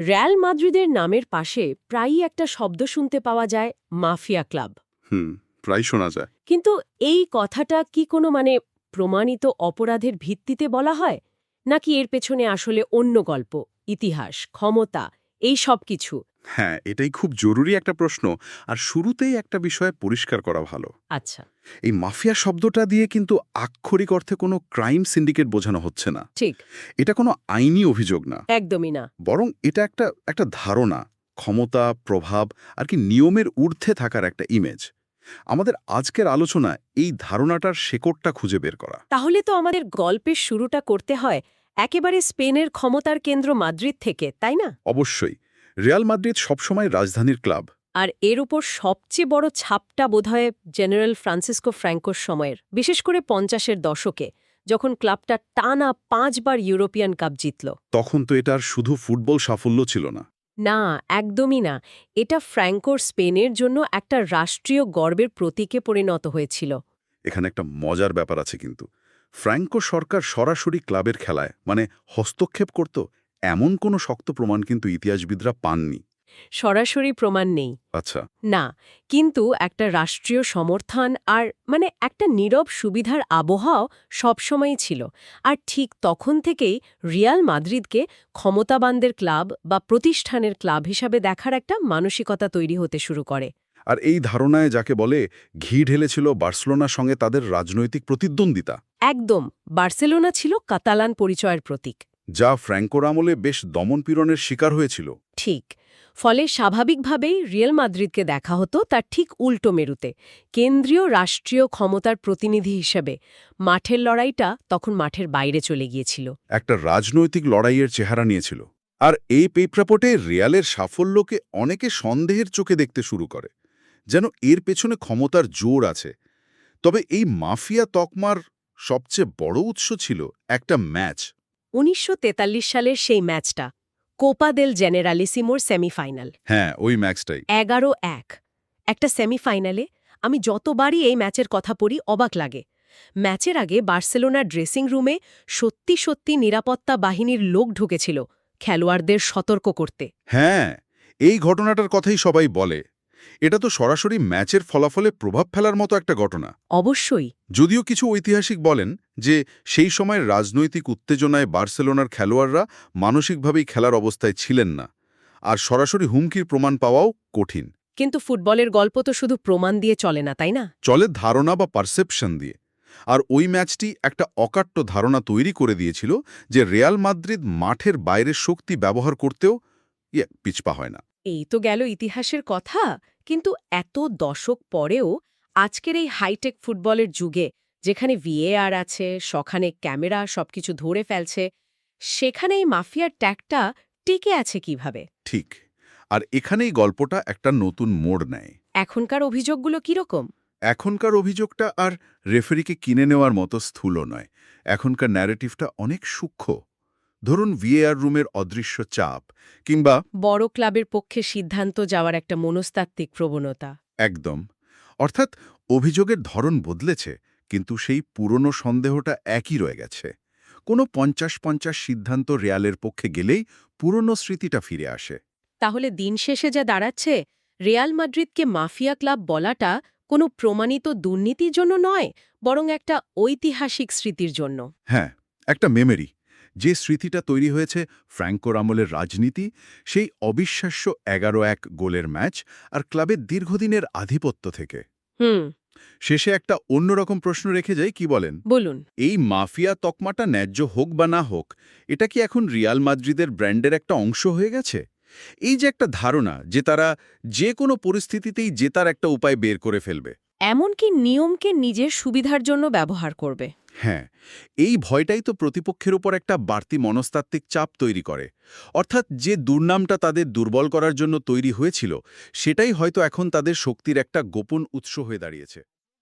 Real মাদ্রিদের নামের পাশে প্রায়ই একটা শব্দ শুনতে পাওয়া যায় মাফিয়া ক্লাব। হুম প্রায় শোনা যায়। কিন্তু এই কথাটা কি কোনো মানে প্রমাণিত অপরাধের ভিত্তিতে বলা হয়? নাকি এর পেছনে আসলে অন্য গল্প ইতিহাস ক্ষমতা এই সব কিছু? হ্যাঁ এটাই খুব জরুরি একটা প্রশ্ন। আর শুরুতেই একটা বিষয় পরিষ্কার করা ভালো। আচ্ছা। এই মাফিয়া শব্দটা দিয়ে কিন্তু আক্ষরিক অর্থে কোনো ক্রাইম সিন্ডিকেট বোঝানো হচ্ছে না। ঠিক। এটা কোনো আইনি অভিযোগ না। একদমই না। বরং এটা একটা একটা ধারণা ক্ষমতা প্রভাব আর কি নিয়মের ঊর্ধ্বে থাকার একটা ইমেজ আমাদের আজকের আলোচনা এই ধারণাটার শেকড়টা খুঁজে বের করা। তাহলে তো আমাদের গল্পের শুরুটা করতে হয় একেবারে স্পেনের ক্ষমতার কেন্দ্র মাদ্রিদ থেকে তাই না? অবশ্যই। রিয়াল মাদ্রিদ সবসময় রাজধানীর ক্লাব। আর এর উপর সবচেয়ে বড় ছাপটা বোধহয় জেনারেল ফ্রান্সিসকো ফ্র্যাঙ্কোর সময়ের বিশেষ করে পঞ্চাশের দশকে যখন ক্লাবটা টানা পাঁচবার ইউরোপিয়ান কাপ জিতল। তখন তো এটার শুধু ফুটবল সাফল্য ছিল না। না একদমই না। এটা ফ্র্যাঙ্কোর স্পেনের জন্য একটা রাষ্ট্রীয় গর্বের প্রতীকে পরিণত হয়েছিল। এখানে একটা মজার ব্যাপার আছে কিন্তু। ফ্র্যাঙ্কো সরকার সরাসরি ক্লাবের খেলায় মানে হস্তক্ষেপ করত এমন কোনো শক্ত প্রমাণ কিন্তু ইতিহাসবিদরা পাননি। সরাসরি প্রমাণ নেই। আচ্ছা। না কিন্তু একটা রাষ্ট্রীয় সমর্থন আর মানে একটা নীরব সুবিধার আবহাওয়া সবসময়ই ছিল। আর ঠিক তখন থেকেই রিয়াল মাদ্রিদকে ক্ষমতাবানদের ক্লাব বা প্রতিষ্ঠানের ক্লাব হিসাবে দেখার একটা মানসিকতা তৈরি হতে শুরু করে। আর এই ধারণায় যাকে বলে ঘি ঢেলেছিল বার্সেলোনার সঙ্গে তাদের রাজনৈতিক প্রতিদ্বন্দ্বিতা। একদম বার্সেলোনা ছিল কাতালান পরিচয়ের প্রতীক। যা ফ্র্যাঙ্কোর আমলে বেশ দমনপীড়নের শিকার হয়েছিল। ঠিক। ফলে স্বাভাবিকভাবেই রিয়েল মাদ্রিদকে দেখা হতো তার ঠিক উল্টো মেরুতে কেন্দ্রীয় রাষ্ট্রীয় ক্ষমতার প্রতিনিধি হিসেবে। মাঠের লড়াইটা তখন মাঠের বাইরে চলে গিয়েছিল। একটা রাজনৈতিক লড়াইয়ের চেহারা নিয়েছিল। আর এই প্রেক্ষাপটে রিয়ালের সাফল্যকে অনেকে সন্দেহের চোখে দেখতে শুরু করে যেন এর পেছনে ক্ষমতার জোর আছে। তবে এই মাফিয়া তকমার সবচেয়ে বড় উৎস ছিল একটা ম্যাচ। উনিশশো তেতাল্লিশ সালের সেই ম্যাচটা কোপা দেল জেনারালিসিমোর সেমিফাইনাল। হ্যাঁ ওই ম্যাচটাই। এগারো এক। একটা সেমিফাইনালে আমি যতবারই এই ম্যাচের কথা পড়ি অবাক লাগে। ম্যাচের আগে বার্সেলোনার ড্রেসিং রুমে সত্যি সত্যি নিরাপত্তা বাহিনীর লোক ঢুকেছিল খেলোয়াড়দের সতর্ক করতে। হ্যাঁ এই ঘটনাটার কথাই সবাই বলে। এটা তো সরাসরি ম্যাচের ফলাফলে প্রভাব ফেলার মতো একটা ঘটনা। অবশ্যই। যদিও কিছু ঐতিহাসিক বলেন যে সেই সময়ের রাজনৈতিক উত্তেজনায় বার্সেলোনার খেলোয়াড়রা মানসিকভাবেই খেলার অবস্থায় ছিলেন না। আর সরাসরি হুমকির প্রমাণ পাওয়াও কঠিন। কিন্তু ফুটবলের গল্প তো শুধু প্রমাণ দিয়ে চলে না তাই না? চলে ধারণা বা পারসেপশন দিয়ে। আর ওই ম্যাচটি একটা অকাট্য ধারণা তৈরি করে দিয়েছিল যে রিয়াল মাদ্রিদ মাঠের বাইরের শক্তি ব্যবহার করতেও ইয়ে পিছপা হয় না। এই তো গেল ইতিহাসের কথা কিন্তু এত দশক পরেও আজকের এই হাইটেক ফুটবলের যুগে যেখানে ভিএআর আছে সখানে ক্যামেরা সবকিছু ধরে ফেলছে সেখানে এই মাফিয়ার ট্যাগটা টিকে আছে কীভাবে? ঠিক। আর এখানেই গল্পটা একটা নতুন মোড় নেয়। এখনকার অভিযোগগুলো কীরকম? এখনকার অভিযোগটা আর রেফারিকে কিনে নেওয়ার মতো স্থূল নয়। এখনকার ন্যারেটিভটা অনেক সূক্ষ্ম। ধরুন ভিএআর রুমের অদৃশ্য চাপ কিংবা বড় ক্লাবের পক্ষে সিদ্ধান্ত যাওয়ার একটা মনস্তাত্ত্বিক প্রবণতা। একদম। অর্থাৎ অভিযোগের ধরন বদলেছে। কিন্তু সেই পুরনো সন্দেহটা একই রয়ে গেছে। কোনো পঞ্চাশ পঞ্চাশ সিদ্ধান্ত রিয়ালের পক্ষে গেলেই পুরনো স্মৃতিটা ফিরে আসে। তাহলে দিন শেষে যা দাঁড়াচ্ছে রিয়াল মাদ্রিদকে মাফিয়া ক্লাব বলাটা কোনো প্রমাণিত দুর্নীতির জন্য নয় বরং একটা ঐতিহাসিক স্মৃতির জন্য। হ্যাঁ একটা মেমরি যে স্মৃতিটা তৈরি হয়েছে ফ্র্যাঙ্কোর আমলের রাজনীতি সেই অবিশ্বাস্য এগারো এক গোলের ম্যাচ আর ক্লাবের দীর্ঘদিনের আধিপত্য থেকে। হুম। শেষে একটা অন্যরকম প্রশ্ন রেখে যাই কি বলেন? বলুন। এই মাফিয়া তকমাটা ন্যায্য হোক বা না হোক এটা কি এখন রিয়াল মাদ্রিদের ব্র্যান্ডের একটা অংশ হয়ে গেছে? এই যে একটা ধারণা যে তারা যে কোনো পরিস্থিতিতেই জেতার একটা উপায় বের করে ফেলবে। এমনকি নিয়মকে নিজের সুবিধার জন্য ব্যবহার করবে। হ্যাঁ এই ভয়টাই তো প্রতিপক্ষের উপর একটা বাড়তি মনস্তাত্ত্বিক চাপ তৈরি করে। অর্থাৎ যে দুর্নামটা তাদের দুর্বল করার জন্য তৈরি হয়েছিল সেটাই হয়তো এখন তাদের শক্তির একটা গোপন উৎস হয়ে দাঁড়িয়েছে।